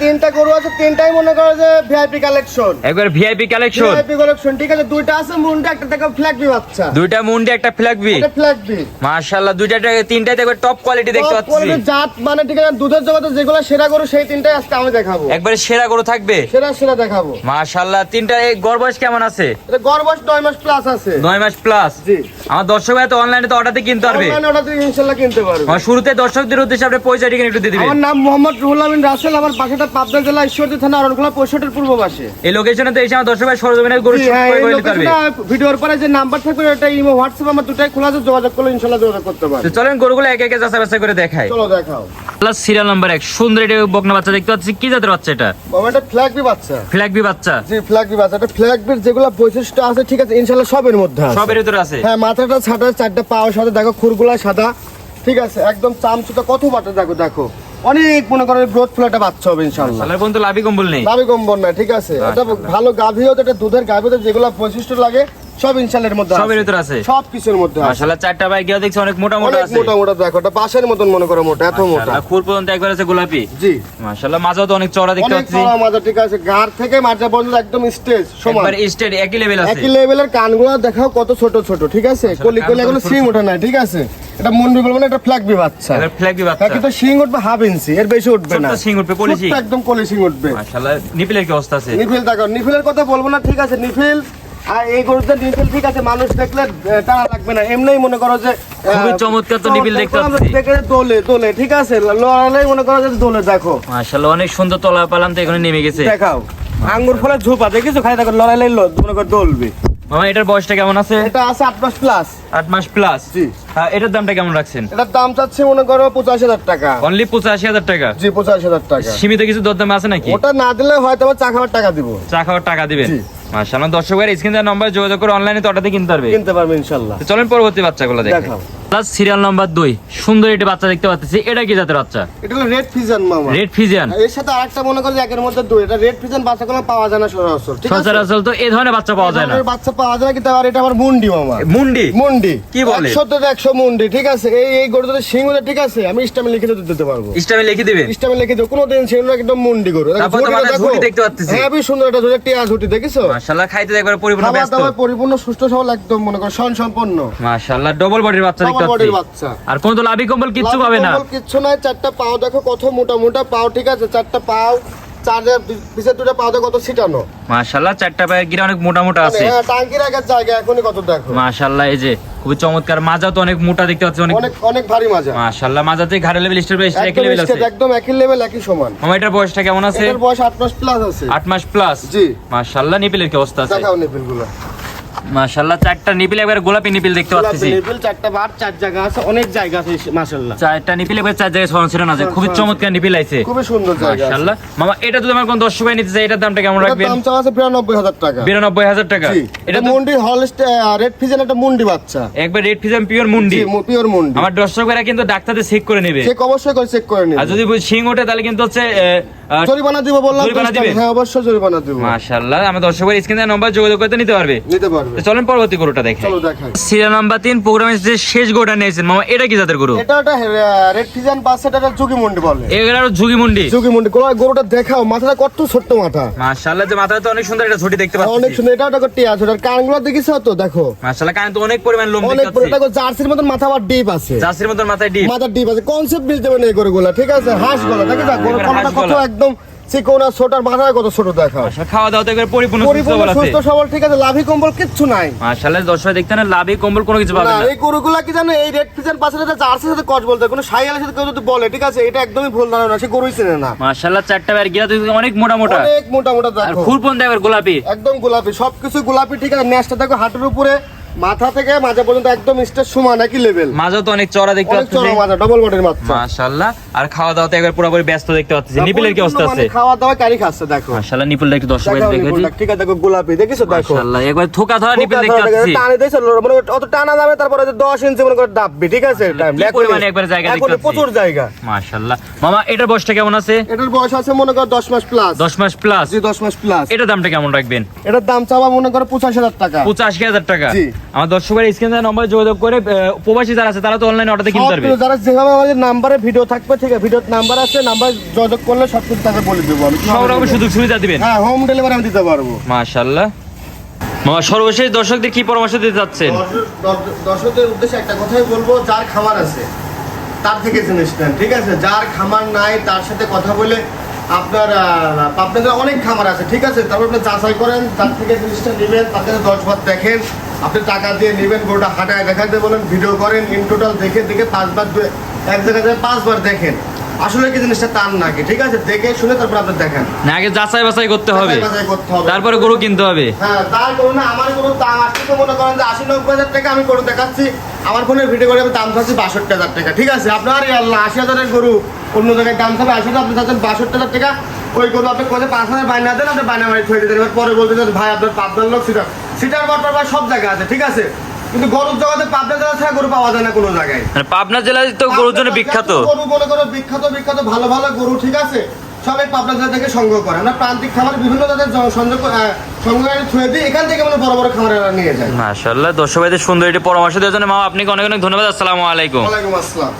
তিনটা গরু আছে তিনটাই মনে করো যে ভিআইপি কালেকশন একবার ভিআইপি কালেকশন ভিআইপি কালেকশন ঠিক আছে দুইটা আছে মুন্ডা একটা থেকে ফ্ল্যাগ বাচ্চা দুইটা মুন্ডি একটা ফ্ল্যাগ বি এটা মাশাআল্লাহ দুইটা তিনটাতে একবার টপ কোয়ালিটি দেখতে পাচ্ছি। জাত মানে ঠিক আছে দুধের জগতে যেগুলো সেরা গরু সেই তিনটাই আজকে আমি দেখাবো। একবারে সেরা গরু থাকবে? সেরা সেরা দেখাবো। মাশাআল্লাহ তিনটা এই গড় বয়স কেমন আছে? এটা নয় মাস প্লাস আছে। নয় মাস প্লাস জি। আমার দর্শক ভাই তো অনলাইনে তো অর্ডারতে কিনতে পারবে। অনলাইনে অর্ডার দিয়ে ইনশাল্লাহ কিনতে পারবে। আমার শুরুতে দর্শকদের উদ্দেশ্যে আপনি পয়সা টিকে একটু দিয়ে দিবেন। আমার নাম মোহাম্মদ রুহুল আমিন রাসেল আমার বাসাটা পাবনা জেলা ঈশ্বরদী থানা অরণখোলা পঁয়ষট্টির পূর্ব পাশে। এই লোকেশনে তো এসে আমার দর্শক ভাই সরজমিনের গরু হ্যাঁ, এই ভিডিওর পরে যে নাম্বার থাকবে এটা ইমো হোয়াটসঅ্যাপ আমার দুটাই খোলা আছে যোগাযোগ করলে ইনশাল্লাহ যোগাযোগ করতে পারবে। চলেন গরুগুলো একে একে যাচাই বাছাই করে দেখাই। চলো দেখাও। প্লাস সিরিয়াল নাম্বার এক সুন্দর এটা বকনা বাচ্চা দেখতে পাচ্ছি। কি জাতের বাচ্চা এটা? বাবা এটা ফ্ল্যাগ বি বাচ্চা। ফ্ল্যাগ বি বাচ্চা। জি ফ্ল্যাগ বি বাচ্চা। এটা ফ্ল্যাগ বির যেগুলো বৈশিষ্ট্য আছে ঠিক আছে ইনশাল্লাহ সবের মধ্যে আছে। সবের ভিতরে আছে। হ্যাঁ মাথাটা ছাটা চারটা পাও সাথে দেখো খুরগুলা সাদা। ঠিক আছে একদম চামচুটা কত বাটা দেখো দেখো। অনেক মনে করেন গ্রোথ ফুল একটা বাচ্চা হবে তাহলে সালার পর্যন্ত লাভি কম্বল নেই। লাভি কম্বল না ঠিক আছে। এটা ভালো গাভী হতে এটা দুধের গাভী যেগুলো বৈশিষ্ট্য লাগে সব মধ্যে সবের। ভিতরে আছে? সব কিছুর মধ্যে মাশাআল্লাহ চারটা বাইক গিয়ে দেখছি অনেক মোটা মোটা আছে। মোটা মোটা দেখো এটা বাঁশের মতন মনে করো মোটা এত মোটা। খুর পর্যন্ত একবার আছে গোলাপি? জি। মাশাআল্লাহ মাজাও তো অনেক চড়া দেখতে অনেক পাচ্ছি। মাথা ঠিক আছে। গার থেকে পর্যন্ত একদম স্টেজ সমান। একবার স্টেট একই লেভেল আছে। একই লেভেলের কানগুলো দেখাও কত ছোট ছোট ঠিক আছে? কলি কলি এগুলো সিং ওঠে না ঠিক আছে? এটা মুন্ডি বলব না এটা ফ্ল্যাগ বি বাচ্চা। এবার ফ্ল্যাগ বি হ্যাঁ বাচ্চা কিন্তু শিং উঠবে হাফ ইঞ্চি এর বেশি উঠবে না। শিং উঠবে, কলি। ছোট্ট একদম কলি শিং উঠবে। মাশাআল্লাহ নিপিলের কি অবস্থা আছে? নিফিল দেখো নিফিলের কথা বলব না ঠিক আছে? নিফিল আর এই গরুতে নিফিল ঠিক আছে মানুষ দেখলে টানা লাগবে না। এমনিই মনে করো যে খুবই চমৎকার তো নিপিল দেখতে পাচ্ছি। দেখে দোলে দোলে ঠিক আছে? লড়ালেই মনে করো যে দোলে দেখো। মাশাআল্লাহ অনেক সুন্দর তলা পালাম তো এখানে নেমে গেছে। দেখাও। আঙ্গুর ফলে ঝোপা দেখেছ খাই দেখো লড়াইলেই লো- মনে করো দোলবে। মামা এটার বয়সটা কেমন আছে? এটা আছে আট মাস প্লাস আট মাস প্লাস জি। এটার দামটা কেমন রাখছেন? এটার দাম চাচ্ছে মনে করো পঁচাশি হাজার টাকা। অনলি পঁচাশি হাজার টাকা? জি পঁচাশি হাজার টাকা। সীমিত কিছু দরদাম আছে নাকি? ওটা না দিলে হয়তো চা খাওয়ার টাকা দিব। চা খাওয়ার টাকা দিবেন? জি। মাশাআল্লাহ। দর্শক ভাই স্ক্রিন নম্বর যোগাযোগ করে অনলাইনে তো অর্ডার কিনতে পারবে। কিনতে পারবে ইনশাআল্লাহ। চলেন পরবর্তী বাচ্চাগুলো দেখে। দেখাও। প্লাস সিরিয়াল নাম্বার দুই। সুন্দর একটি বাচ্চা দেখতে পাচ্ছি। এটা কি জাতের বাচ্চা? এটা হলো রেড মামা। রেড ফিজিয়ান এর সাথে আরেকটা মনে করো একের মধ্যে দুই। এটা রেড বাচ্চাগুলো পাওয়া যায় না সচরাচর ঠিক আছে? সচরাচর তো এই ধরনের বাচ্চা পাওয়া যায় না। বাচ্চা পাওয়া যায় কিন্তু আবার এটা আমার মুন্ডি মামা। মুন্ডি? মুন্ডি। কি বলে? একশো থেকে একশো মুন্ডি ঠিক আছে? এই এই গরু যদি সিং হলে ঠিক আছে আমি লিখে দিতে পারব। লিখে দিবেন লিখে দেবো একদম মুন্ডি গরু। তারপর তো মাথায় দেখতে পাচ্ছি। হ্যাঁ বেশ সুন্দর এটা ঝুঁটি টিয়া ঝুঁটি দেখেছ? মাশাআল্লাহ খাইতে একবার পরিপূর্ণ ব্যস্ত। পরিপূর্ণ সুস্থ সবল একদম মনে করো সন সম্পন্ন মাশাআল্লাহ ডবল বডির বাচ্চা দেখতে বডির বাচ্চা। আর কোন তো লাভি কম্বল কিচ্ছু পাবে না। কিচ্ছু নাই চারটা পাও দেখো কত মোটা মোটা পাও ঠিক আছে? চারটা পাও পিছের দুটো পাও কত ছিটানো। মাশাআল্লাহ চারটা পায়ের গিরা অনেক মোটা মোটা আছে। হ্যাঁ, টাঙ্কির আগের জায়গা এখনই কত দেখো। মাশাআল্লাহ এই যে খুবই চমৎকার। মাজা তো অনেক মোটা দেখতে পাচ্ছি অনেক অনেক অনেক ভারী মাজা। মাশাআল্লাহ মাজাতে ঘাড়ে লেভেল স্টার একই লেভেল আছে। একদম একই লেভেল একই সমান। মামা এটার বয়সটা কেমন আছে? এটার বয়স আট মাস প্লাস আছে। আট মাস প্লাস জি। মাশাআল্লাহ নিপিলের কি অবস্থা আছে? দেখাও নিপিলগুলো মাশাআল্লাহ চারটা নিপিল একবার গোলাপি নিপিল দেখতে পাচ্ছি। নিপিল চারটা বার চার জায়গা আছে অনেক জায়গা আছে মাশাল্লাহ চারটা নিপিল একবার চার জায়গায় সরান ছিল না যে খুবই চমৎকার নিপিল আছে খুবই সুন্দর জায়গা মাশাআল্লাহ। মামা এটা যদি আমার কোন দর্শক ভাই নিতে চাই এটার দামটা কেমন রাখবেন? দাম চাওয়া আছে বিরানব্বই হাজার টাকা। বিরানব্বই হাজার টাকা। এটা মুন্ডি হলস্ট রেড ফিজেন একটা মুন্ডি বাচ্চা। একবার রেড ফিজাম পিওর মুন্ডি। পিওর মুন্ডি। আমার দর্শক ভাইরা কিন্তু ডাক্তারদের চেক করে নেবে। চেক অবশ্যই করে চেক করে নিন আর যদি শিং ওঠে তাহলে কিন্তু হচ্ছে জরিমানা দিব বললাম জরিমানা দশ হ্যাঁ অবশ্যই জরিমানা দিব। মাশাআল্লাহ আমার দর্শক স্ক্রিনে নম্বর যোগাযোগ করতে নিতে পারবে। নিতে পারবে। চলেন পরবর্তী গরুটা দেখে চলো দেখাই। সিরিয়াল নাম্বার তিন প্রোগ্রামের যে শেষ গরুটা নিয়েছেন। মামা এটা কি জাতের গরু? এটা একটা রেড ফিজেন বাচ্চা এটা একটা মুন্ডি বলে। এগুলো আরও মুন্ডি। ঝুঁকি মুন্ডি। গরুটা দেখাও মাথাটা কত ছোট্ট মাথা। মাশাআল্লাহ যে মাথায় তো অনেক সুন্দর একটা ঝুটি দেখতে অনেক সুন্দর এটা একটা টিয়া ছোট কানগুলো দেখিস তো দেখো। মাশাআল্লাহ কারণ তো অনেক পরিমাণ জার্সির মতন মাথা আবার ডিপ আছে। জার্সির মতন মাথায় ডিপ ডিপ আছে। কনসেপ্ট বুঝতে পারেন এই গরুগুলা ঠিক আছে? হাঁস গলা দেখে যা গরু একবার কলাটা হাঁস কত গলা। একদম চিকন আর ছোট মাথায় কত ছোট দেখাও মাশাআল্লাহ, খাওয়া দাওয়া একবার পরিপূর্ণ সুস্থ পরিপূর্ণ সুস্থ সবল ঠিক আছে লাভি কম্বল কিচ্ছু নাই। মাশাআল্লাহ দর্শক দেখতে না লাভি কম্বল কোনো কিছু পাবে না এই গরুগুলা কি জানো এই রেড ফিজেন পাশে জার্সির সাথে কচ বলতে কোনো সাইয়ালের সাথে কেউ যদি বলে ঠিক আছে এটা একদমই ভুল ধারণা সে গরুই চেনে না। মাশাআল্লাহ চারটা পায়ের গিরা তো অনেক মোটা মোটা। অনেক মোটা মোটা আর দেখো। খুরপন দেখবে গোলাপি। একদম গোলাপি সবকিছু গোলাপি ঠিক আছে ন্যাসটা দেখো হাঁটুর উপরে। মাথা থেকে মাঝে পর্যন্ত একদম স্টেজ সমান একই লেভেল মাঝও তো অনেক চড়া দেখতে পাচ্ছি। চড়া মাথা ডবল বডির মাত্রা মাশাআল্লাহ। আর খাওয়া দাওয়া তো একবার পুরোপুরি ব্যস্ত দেখতে পাচ্ছি। নিপিলের কি অবস্থা মানে আছে? খাওয়া দাওয়া কারি খাচ্ছে দেখো। মাশাআল্লাহ নিপিলটা একটু দর্শক দেখাও দেখেছি নিপুণটা, ঠিক আছে দেখো গোলাপি দেখিছো দেখো? মাশাআল্লাহ একবার থোকা ধরা নিপিল দেখতে পাচ্ছি। টানে দিয়েছে, মানে অত টানা যাবে তারপরে যে দশ ইঞ্চি মনে করে ডাববি ঠিক আছে? time, কি এখনই- পরিমাণে একবার জায়গা দেখতে পাচ্ছি। প্রচুর জায়গা। মাশাআল্লাহ। মামা এটার বয়সটা কেমন আছে? এটার বয়স আছে মনে করো দশ মাস প্লাস দশ মাস প্লাস জি দশ মাস প্লাস এটার দামটা কেমন রাখবেন? এটার দাম চাওয়া মনে করো পঁচাশি হাজার টাকা। পঁচাশি হাজার টাকা? জি। আমার দর্শকের স্ক্রিনে নম্বরে যোগাযোগ করে প্রবাসী যারা আছে তারা তো অনলাইনে অর্ডার কিনতে পারবে। যারা যেভাবে আমাদের নাম্বারে ভিডিও থাকবে ঠিক আছে ভিডিওর নাম্বার আছে নাম্বার যোগাযোগ করলে সব কিছু তাদের বলে দেবো আমি। সব রকম সুযোগ সুবিধা দিবেন। হ্যাঁ হোম ডেলিভারি আমি দিতে পারব। মাশাআল্লাহ। মামা সর্বশেষ দর্শকদের কি পরামর্শ দিতে চাচ্ছেন? দর্শক- দর্শক- দর্শকদের উদ্দেশ্যে একটা কথাই বলব যার খামার আছে তার থেকে জিনিস নেন ঠিক আছে? যার খামার নাই তার সাথে কথা বলে আপনার আপনাদের অনেক খামার আছে ঠিক আছে? তারপর আপনি যাচাই করেন তার থেকে জিনিসটা নেবেন তার কাছে দশ বার দেখেন আপনি টাকা দিয়ে নেবেন গরুটা হাঁটায় দেখাতে বলেন ভিডিও করেন ইন টোটাল দেখে দেখে পাঁচবার এক জায়গায় যায় পাঁচবার দেখেন। আসলে কি জিনিসটা তার নাকি ঠিক আছে? দেখে শুনে তারপর আপনি দেখেন। না আগে যাচাই বাছাই করতে হবে। যাচাই করতে হবে। তারপরে গরু কিনতে হবে। হ্যাঁ তার করুন না আমার কোনো দাম আসছে তো মনে করেন যে আশি নব্বই হাজার টাকা আমি গরু দেখাচ্ছি। আমার ফোনের ভিডিও করে আমি দাম চাচ্ছি বাষট্টি হাজার টাকা ঠিক আছে? আপনার আল্লাহ আশি হাজারের গরু অন্য জায়গায় দাম থাকবে হাজার আপনি চাচ্ছেন বাষট্টি হাজার টাকা ওই গরু আপনি কোথায় পাঁচ হাজার বাইনা দেন আপনি বাইনা থয়ে দিতেন এবার পরে বলতে ভাই আপনার পাবনার লোক সিটার সিটার বাটপার ভাই সব জায়গায় আছে ঠিক আছে? কিন্তু গরুর জগতে পাবনা জেলা ছাড়া গরু পাওয়া যায় না কোনো জায়গায়। মানে পাবনা জেলায় তো গরুর জন্য বিখ্যাত। গরু করো বিখ্যাত বিখ্যাত ভালো ভালো গরু ঠিক আছে? সবাই পাবনা জেলা থেকে সংগ্রহ করে। আমরা প্রান্তিক খাবার বিভিন্ন জাতের সংযোগ এখান থেকে মানে বড় বড় খামারেরা নিয়ে যায়। মাশাআল্লাহ দর্শক ভাইদের সুন্দর একটি পরামর্শ দেওয়ার জন্য মামা আপনাকে অনেক অনেক ধন্যবাদ। আসসালামু আলাইকুম। ওয়ালাইকুম আসসালাম।